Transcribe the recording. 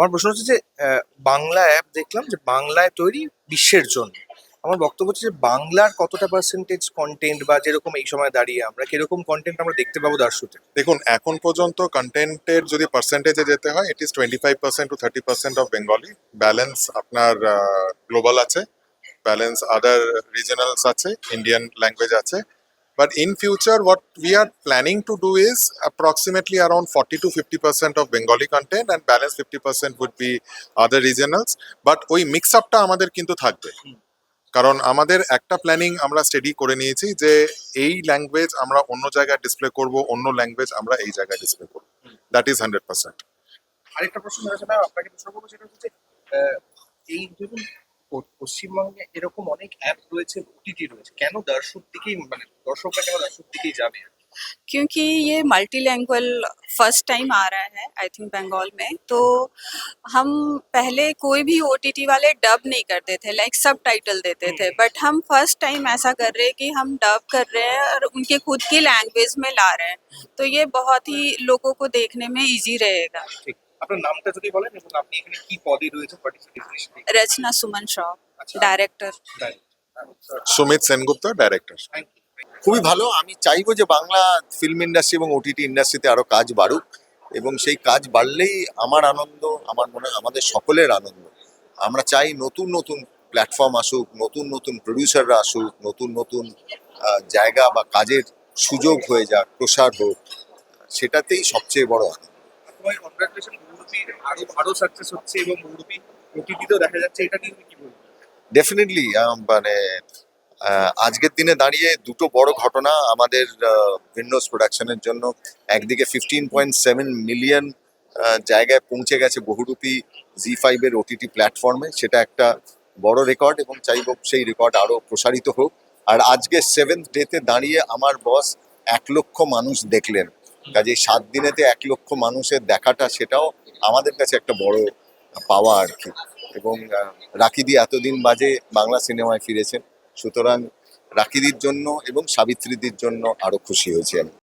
আমার প্রশ্ন হচ্ছে যে বাংলা অ্যাপ দেখলাম যে বাংলায় তৈরি বিশ্বের জন্য। আমার বক্তব্য হচ্ছে যে বাংলার কতটা পার্সেন্টেজ কন্টেন্ট বা যেরকম এই সময় দাঁড়িয়ে আমরা, কীরকম কন্টেন্ট আমরা দেখতে পাবো দার্শুতে দেখুন, এখন পর্যন্ত কন্টেন্টের যদি পার্সেন্টেজে যেতে হয় it is twenty five percent to thirty percent of Bengali balance আপনার গ্লোবাল আছে ব্যালেন্স আদার রিজনালস আছে ইন্ডিয়ান ল্যাঙ্গুয়েজ আছে। But in future what we are planning to do is approximately around forty to fifty percent of Bengali content and balance fifty percent would be other regionals but ওই mix আপটা আমাদের কিন্তু থাকবে। কারণ আমাদের একটা planning আমরা স্টাডি করে নিয়েছি যে এই ল্যাঙ্গুয়েজ আমরা অন্য জায়গায় ডিসপ্লে করব অন্য ল্যাঙ্গুয়েজ আমরা এই জায়গায় ডিসপ্লে করব। দ্যাট ইজ হান্ড্রেড পার্সেন্ট আরেকটা প্রশ্ন রয়েছে ম্যাম আপনাকে প্রশ্ন করব সেটা হচ্ছে এই ধরুন পশ্চিমবঙ্গে এরকম অনেক অ্যাপ রয়েছে ওটিটি রয়েছে কেন দর্শক দিকেই মানে দর্শকরা কেন দর্শক দিকেই যাবে क्योंकि ये मल्टीलैंग्वेज फर्स्ट टाइम आ रहा है आई थिंक बंगाल में तो हम पहले कोई भी ओ वाले डब नहीं करते थे लाइक सब टाइटल देते थे बट हम फर्स्ट टाइम ऐसा कर रहे हैं कि हम डब कर रहे हैं और उनके खुद की लैंग्वेज में ला रहे हैं तो ये बहुत ही लोगों को देखने में इजी रहेगा ঠিক আপনার নামটা যদি বলেন এবং আপনি এখানে কি পদে রয়েছেন রচনা সুমন শ আচ্ছা। ডাইরেক্টর সুমিত সেনগুপ্ত ডাইরেক্টর খুবই ভালো। আমি চাইব যে বাংলা ফিল্ম ইন্ডাস্ট্রি এবং ওটিটি ইন্ডাস্ট্রিতে আরও কাজ বাড়ুক এবং সেই কাজ বাড়লেই আমার আনন্দ আমার মনে হয় আমাদের সকলের আনন্দ। আমরা চাই নতুন নতুন প্ল্যাটফর্ম আসুক নতুন নতুন প্রডিউসাররা আসুক নতুন নতুন জায়গা বা কাজের সুযোগ হয়ে যাক প্রসার হোক সেটাতেই সবচেয়ে বড় আনন্দ। তোমার কনগ্রাচুলেশন বহুরূপীর আরও আরও সাকসেস হচ্ছে এবং বহুরূপী ওটিটিতেও দেখা যাচ্ছে, এটা নিয়ে কি বলব? ডেফিনেটলি মানে আজকের দিনে দাঁড়িয়ে দুটো বড় ঘটনা আমাদের উইন্ডোজ প্রোডাকশনের জন্য। একদিকে ফিফটিন পয়েন্ট সেভেন মিলিয়ন জায়গায় পৌঁছে গেছে বহুরূপী জি ফাইভের ওটিটি প্ল্যাটফর্মে সেটা একটা বড় রেকর্ড এবং চাইব সেই রেকর্ড আরও প্রসারিত হোক। আর আজকে সেভেন্থ ডেতে দাঁড়িয়ে আমার বস এক লক্ষ মানুষ দেখলেন। কাজে সাত দিনেতে এক লক্ষ মানুষের দেখাটা সেটাও আমাদের কাছে একটা বড় পাওয়া আর কি। এবং রাখিদি এতদিন বাজে বাংলা সিনেমায় ফিরেছেন। সুতরাং রাখিদির জন্য এবং সাবিত্রীদির জন্য আরও খুশি হয়েছি আমি।